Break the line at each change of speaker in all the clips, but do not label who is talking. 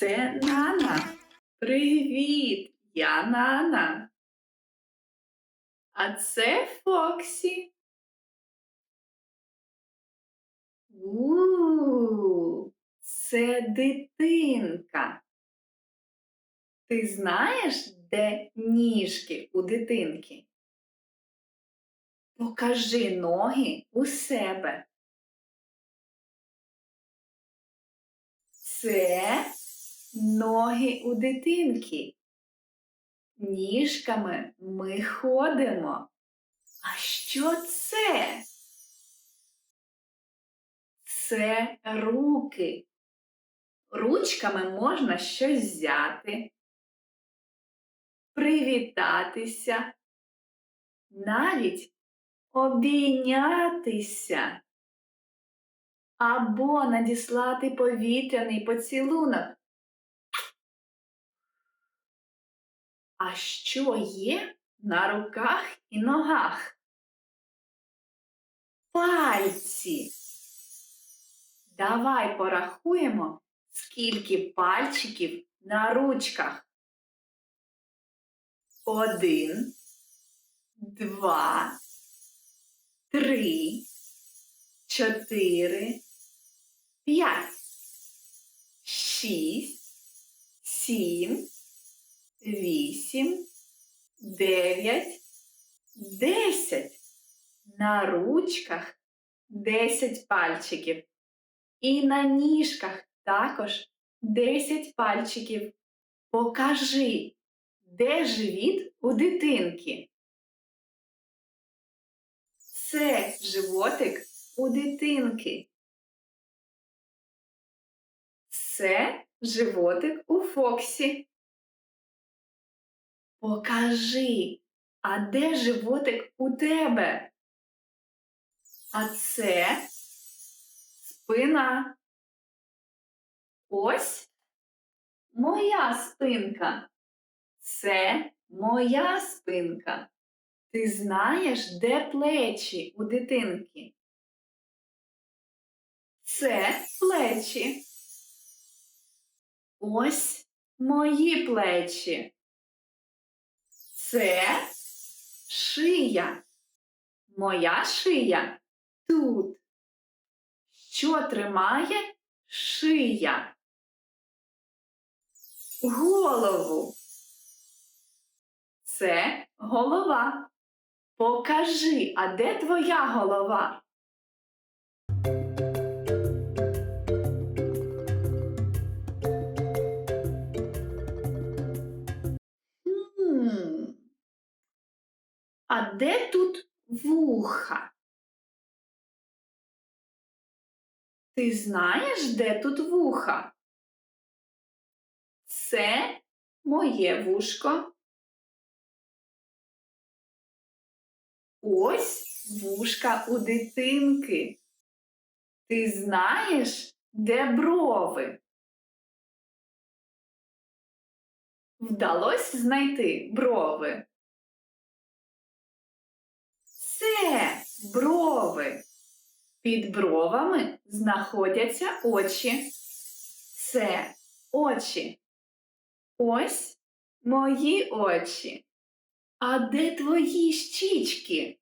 Це Нана. Привіт, я Нана. А це Фоксі. У, це дитинка. Ти знаєш, де ніжки у дитинки? Покажи ноги у себе. Це ноги у дитинки. Ніжками ми ходимо. А що це? Це руки. Ручками можна щось взяти, привітатися, навіть обійнятися або надіслати повітряний поцілунок. А що є на руках і ногах? Пальці. Давай порахуємо, скільки пальчиків на ручках. Один, два, три, чотири, п'ять, шість, сім, вісім, дев'ять, десять. На ручках десять пальчиків. І на ніжках також десять пальчиків. Покажи, де живіт у дитинки. Це животик у дитинки. Це животик у Фоксі. Покажи, а де животик у тебе? А це спина. Ось моя спинка. Це моя спинка. Ти знаєш, де плечі у дитинки? Це плечі. Ось мої плечі. Це шия. Моя шия тут. Що тримає шия? Голову. Це голова. Покажи, а де твоя голова? А де тут вуха? Ти знаєш, де тут вуха? Це моє вушко. Ось вушка у дитинки. Ти знаєш, де брови? Вдалося знайти брови? Це брови. Під бровами знаходяться очі. Це очі. Ось мої очі. А де твої щічки?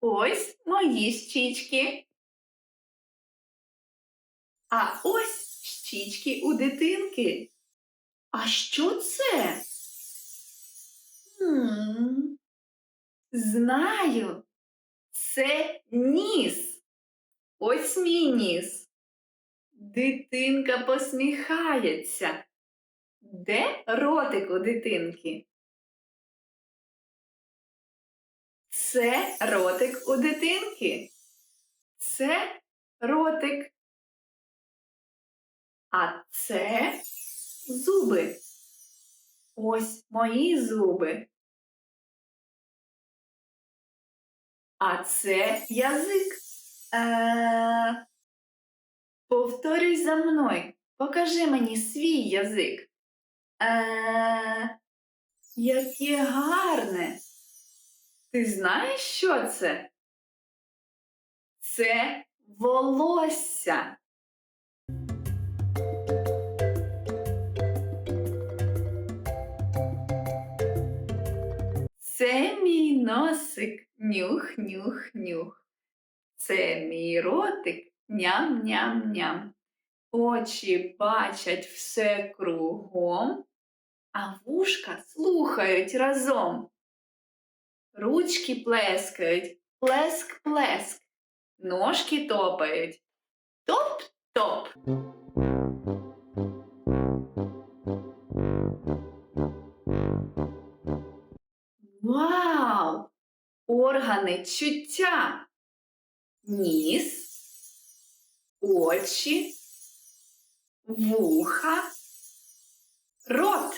Ось мої щічки. А ось щічки у дитинки. А що це? Хм, знаю. Це ніс. Ось мій ніс. Дитинка посміхається. Де ротик у дитинки? Це ротик у дитинки. Це ротик. А це зуби. Ось мої зуби. А це язик. Е... Повторюй за мною. Покажи мені свій язик. Е... Яке гарне. Ти знаєш, що це? Це волосся. Це мій носик, нюх, нюх, нюх. Це мій ротик, ням-ням-ням. Очі бачать все кругом, а вушка слухають разом. Ручки плескають, плеск-плеск, ножки топають. Топ-топ. Органи чуття. Ніс, очі, вуха, рот.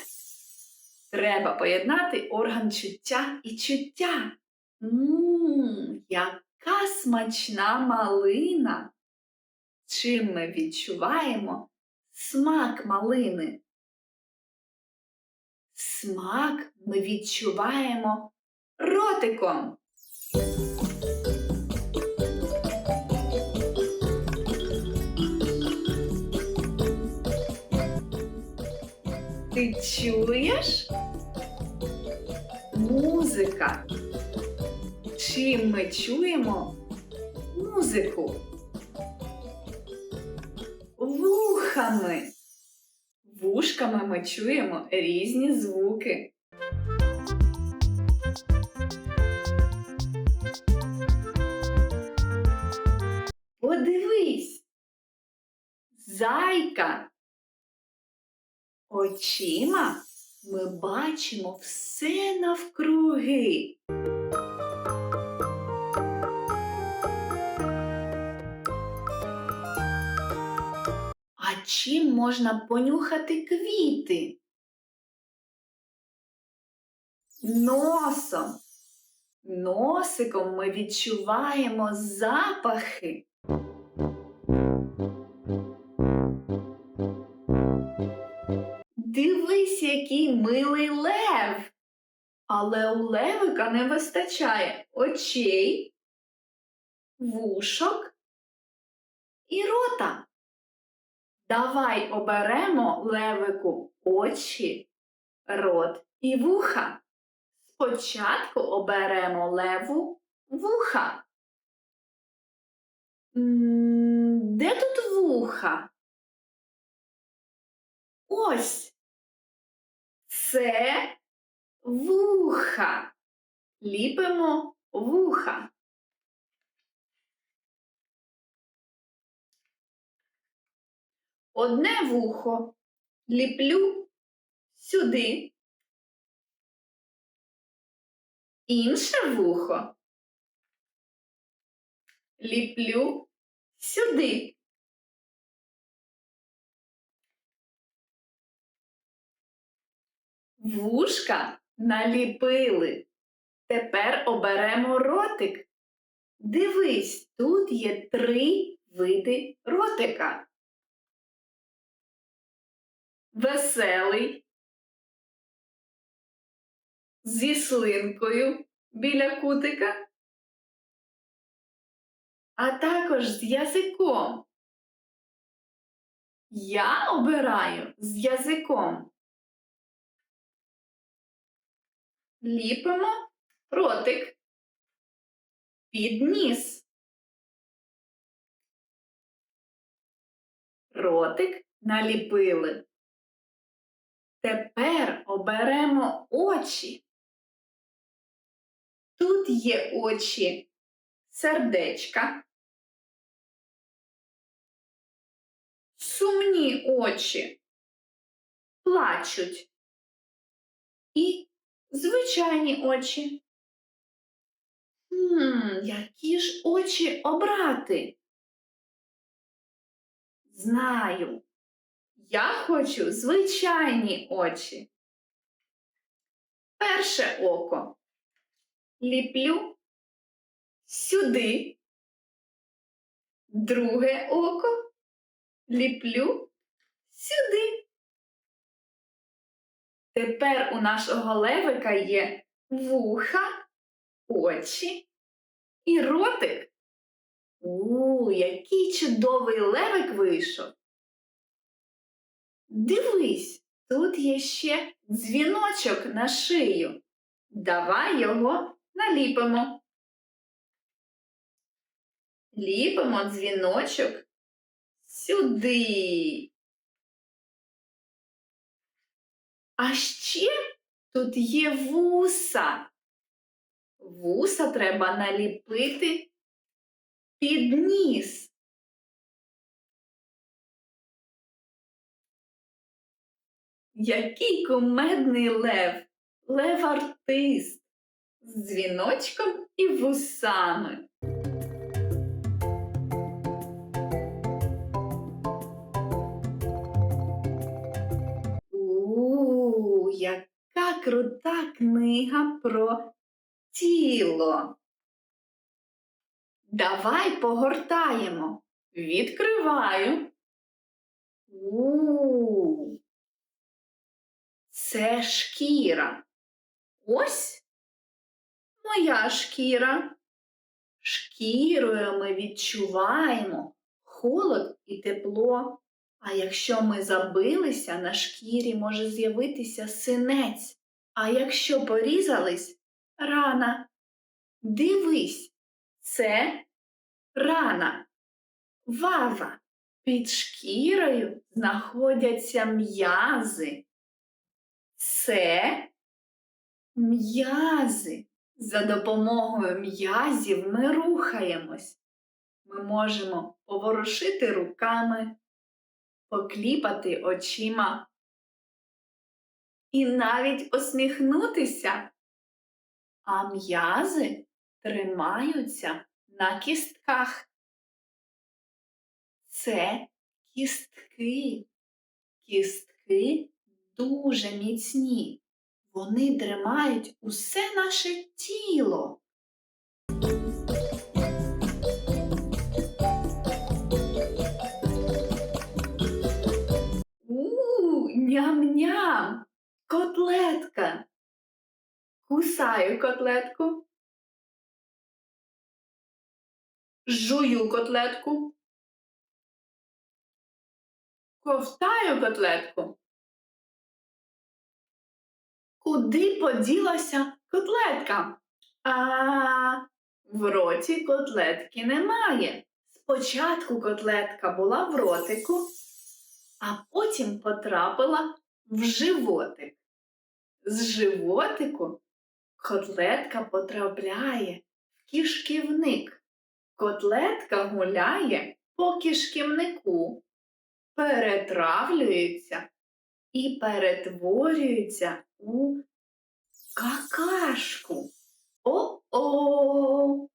Треба поєднати орган чуття і чуття. Мм, яка смачна малина. Чим ми відчуваємо смак малини? Смак ми відчуваємо ротиком. Ти чуєш? Музика. Чим ми чуємо музику? Вухами. Вушками ми чуємо різні звуки. Зайка. Очима ми бачимо все навкруги. А чим можна понюхати квіти? Носом. Носиком ми відчуваємо запахи. Милий лев. Але у левика не вистачає очей, вушок і рота. Давай оберемо левику очі, рот і вуха. Спочатку оберемо леву вуха. Де тут вуха? Ось. Це вуха. Ліпимо вуха. Одне вухо ліплю сюди. Інше вухо ліплю сюди. Вушка наліпили. Тепер оберемо ротик. Дивись, тут є три види ротика. Веселий, зі слинкою біля кутика, а також з язиком. Я обираю з язиком. Ліпимо ротик під ніс. Ротик наліпили. Тепер оберемо очі. Тут є очі сердечка, сумні очі плачуть і звичайні очі. Хм, які ж очі обрати? Знаю. Я хочу звичайні очі. Перше око ліплю сюди. Друге око ліплю сюди. Тепер у нашого левика є вуха, очі і ротик. У, який чудовий левик вийшов. Дивись, тут є ще дзвіночок на шию. Давай його наліпимо. Ліпимо дзвіночок сюди. А ще тут є вуса. Вуса треба наліпити під ніс. Який кумедний лев, лев артист з дзвіночком і вусами. Крута книга про тіло. Давай погортаємо. Відкриваю. У. Це шкіра. Ось моя шкіра. Шкірою ми відчуваємо холод і тепло. А якщо ми забилися, на шкірі може з'явитися синець. А якщо порізались рана. Дивись, це рана. Вава. Під шкірою знаходяться м'язи. Це м'язи. За допомогою м'язів ми рухаємось. Ми можемо поворушити руками, покліпати очима і навіть усміхнутися. А м'язи тримаються на кістках. Це кістки. Кістки дуже міцні. Вони тримають усе наше тіло. Кусаю котлетку. Жую котлетку. Ковтаю котлетку. Куди поділася котлетка? А в роті котлетки немає. Спочатку котлетка була в ротику, а потім потрапила в животик. З животику котлетка потрапляє в кишківник. Котлетка гуляє по кишківнику, перетравлюється і перетворюється у какашку. О-о!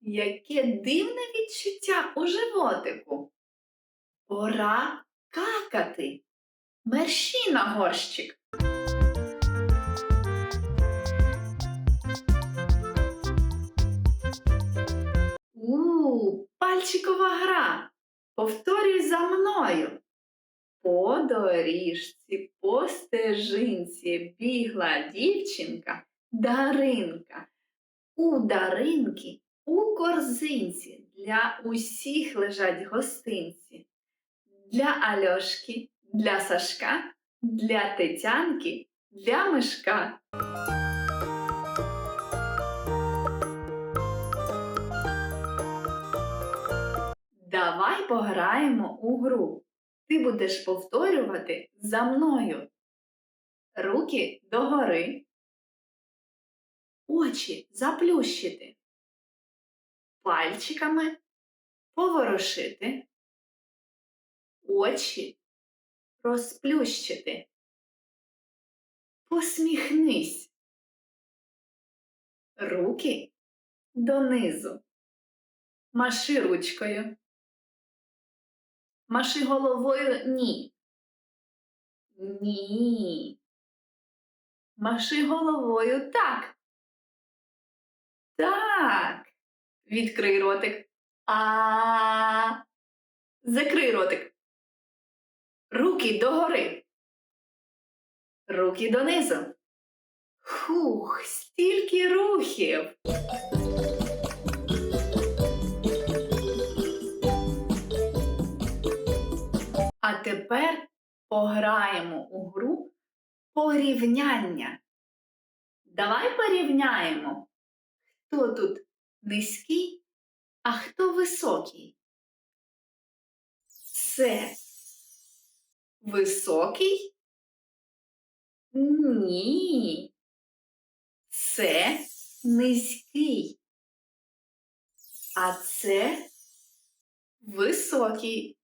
Яке дивне відчуття у животику. Пора какати. Мерщій на горщик. Пальчикова гра. Повторюй за мною. По доріжці, по стежинці бігла дівчинка Даринка. У Даринки у корзинці для усіх лежать гостинці. Для Альошки, для Сашка, для Тетянки, для Мишка. Давай пограємо у гру. Ти будеш повторювати за мною. Руки догори. Очі заплющити. Пальчиками поворушити. Очі розплющити. Посміхнись. Руки донизу. Маши ручкою. Маши головою ні. Ні. Маши головою так. Так. Відкрий ротик. А. Закрий ротик. Руки догори. Руки донизу. Хух, стільки рухів. А тепер пограємо у гру порівняння. Давай порівняємо, хто тут низький, а хто високий. Це високий? Ні. Це низький. А це високий.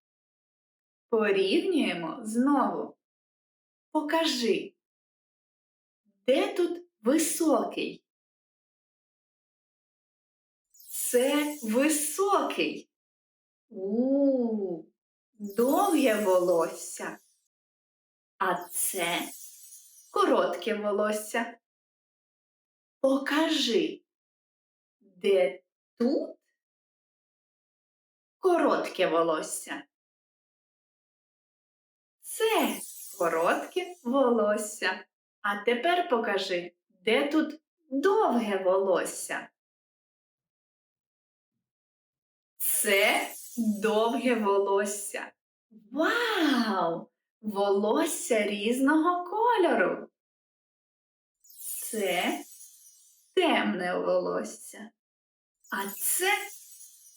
Порівнюємо знову. Покажи, де тут високий? Це високий. У, довге волосся. А це коротке волосся. Покажи, де тут коротке волосся. Це коротке волосся. А тепер покажи, де тут довге волосся. Це довге волосся. Вау! Волосся різного кольору. Це темне волосся. А це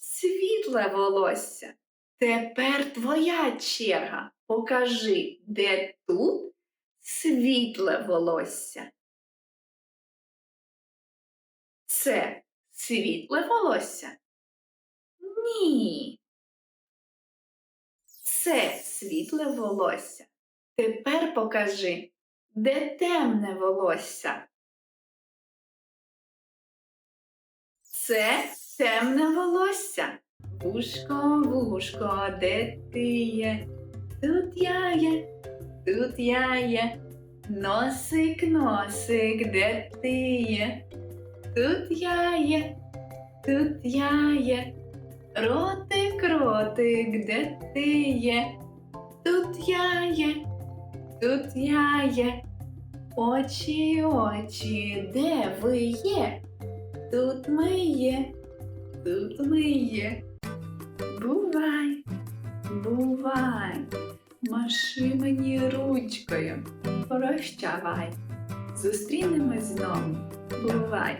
світле волосся. Тепер твоя черга. Покажи, де тут світле волосся. Це світле волосся? Ні. Це світле волосся. Тепер покажи, де темне волосся. Це темне волосся. Вушко, вушко, де ти є? Тут я є, тут я є. Носик, носик, де ти є? Тут я є, тут я є. Ротик, ротик, де ти є? Тут я є, тут я є. Очі, очі, де ви є? Тут ми є, тут ми є. Бувай, бувай, маши мені ручкою, прощавай. Зустрінемось знову. Бувай.